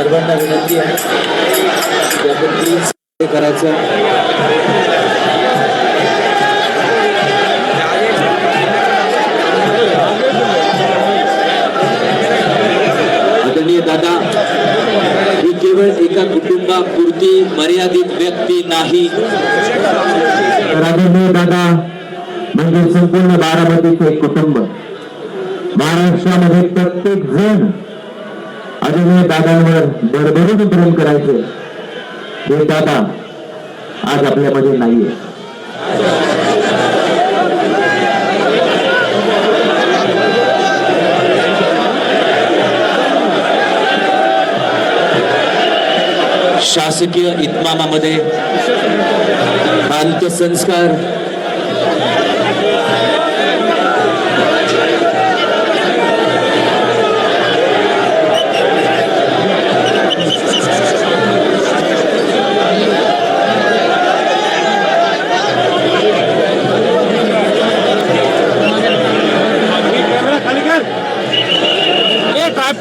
सर्वांना विनंती आहे की प्लीज करायचं. आदरणीय दादा ही केवळ एका कुटुंबापुरती मर्यादित व्यक्ती नाही. तर आदरणीय दादा म्हणजे संपूर्ण बारामतीचे एक कुटुंब. महाराष्ट्रामध्ये प्रत्येक जण अजूनही दादांवर भरभरून प्रेम करायचे. हे दादा आज आपल्यामध्ये नाहीये. शासकीय इतमामामध्ये अंत्यसंस्कार ए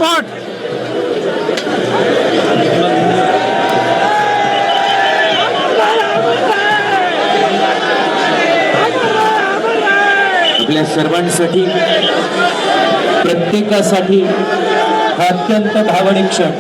आपल्या सर्वांसाठी प्रत्येकासाठी हा अत्यंत भावनिक क्षण.